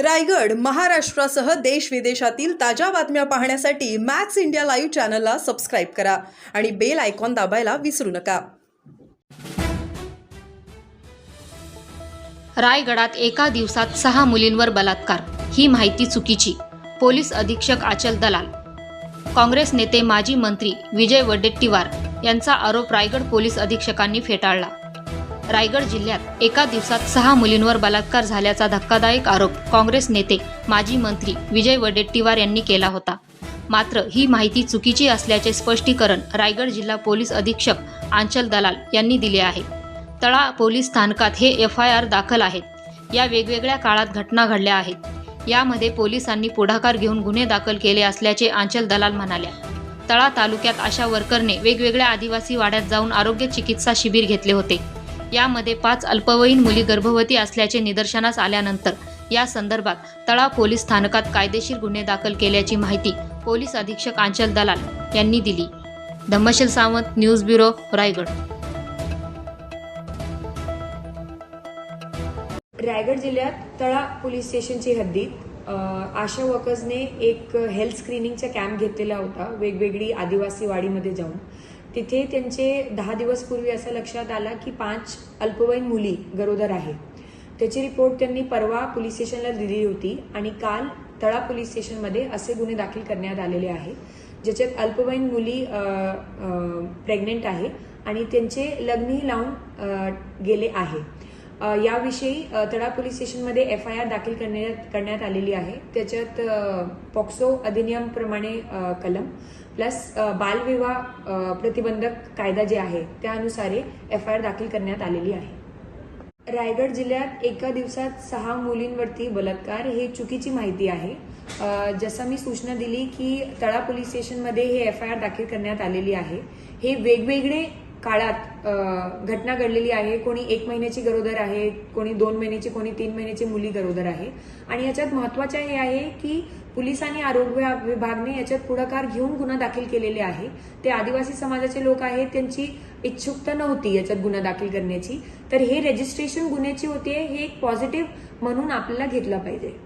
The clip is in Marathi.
रायगड महाराष्ट्रासह देश विदेशातील ताज्या बातम्या पाहण्यासाठी मॅक्स इंडिया लाईव्ह चॅनलला सबस्क्राईब करा आणि बेल आयकॉन दाबायला विसरू नका. रायगडात एका दिवसात सहा मुलींवर बलात्कार. ही माहिती चुकीची पोलीस अधीक्षक आचल दलाल. काँग्रेस नेते माजी मंत्री विजय वडेट्टीवार यांचा आरोप रायगड पोलीस अधीक्षकांनी फेटाळला. रायगड जिल्ह्यात एका दिवसात सहा मुलींवर बलात्कार झाल्याचा धक्कादायक आरोप काँग्रेस नेते माजी मंत्री विजय वडेट्टीवार यांनी केला होता. मात्र ही माहिती चुकीची असल्याचे स्पष्टीकरण रायगड जिल्हा पोलीस अधीक्षक आंचल दलाल यांनी दिले आहे. तळा पोलीस स्थानकात हे एफ आय आर दाखल आहेत. या वेगवेगळ्या काळात घटना घडल्या आहेत. यामध्ये पोलिसांनी पुढाकार घेऊन गुन्हे दाखल केले असल्याचे आंचल दलाल म्हणाल्या. तळा तालुक्यात अशा वर्करने वेगवेगळ्या आदिवासी वाड्यात जाऊन आरोग्य चिकित्सा शिबिर घेतले होते. यामध्ये पाच अल्पवयीन मुली गर्भवती असल्याचे निदर्शनास आल्यानंतर या संदर्भात तळा पोलीस स्थानकात कायदेशीर गुन्हे दाखल केल्याची माहिती पोलीस अधीक्षक आंचल दलाल यांनी दिली. Dhammasheel Sawant news bureau Raigad. Raigad जिल्ह्यात तळा पोलीस स्टेशनची हद्दीत आशा वर्कर्सने एक हेल्थ स्क्रीनिंगचा कॅम्प घेतलेला होता वेगवेगळी आदिवासी वाडीमध्ये जाऊन. तिथे त्यांचे दहा दिवसपूर्वी असं लक्षात आलं की पाच अल्पवयीन मुली गरोदर आहे. त्याची रिपोर्ट त्यांनी परवा पोलीस स्टेशनला दिली होती आणि काल तळा पोलीस स्टेशनमध्ये असे गुन्हे दाखल करण्यात आलेले आहे ज्याच्यात अल्पवयीन मुली प्रेग्नेंट आहे आणि त्यांचे लग्नही लावून गेले आहे. याविषयी तडा तळा पोलीस स्टेशनमध्ये एफ आय आर दाखल करण्यात करण्यात आलेली आहे. त्याच्यात पॉक्सो अधिनियमप्रमाणे कलम प्लस बालविवाह प्रतिबंधक कायदा जे आहे त्यानुसारे एफ आय आर दाखल करण्यात आलेली आहे. रायगड जिल्ह्यात एका दिवसात सहा मुलींवरती बलात्कार हे चुकीची माहिती आहे. जसं मी सूचना दिली की तळा पोलीस स्टेशनमध्ये हे एफ आय आर दाखल करण्यात आलेली आहे. हे वेगवेगळे काळात घटना घडलेली आहे. कोणी एक महिन्याची गरोदर आहे कोणी दोन महिन्याची कोणी तीन महिन्याची मुली गरोदर आहे. आणि याच्यात महत्वाचं हे आहे की पोलीस आणि आरोग्य विभागने याच्यात पुढाकार घेऊन गुन्हा दाखल केलेले आहे. ते आदिवासी समाजाचे लोक आहेत त्यांची इच्छुकता नव्हती याच्यात गुन्हा दाखल करण्याची. तर हे रजिस्ट्रेशन गुन्ह्याची होते हे एक पॉझिटिव्ह म्हणून आपल्याला घेतलं पाहिजे.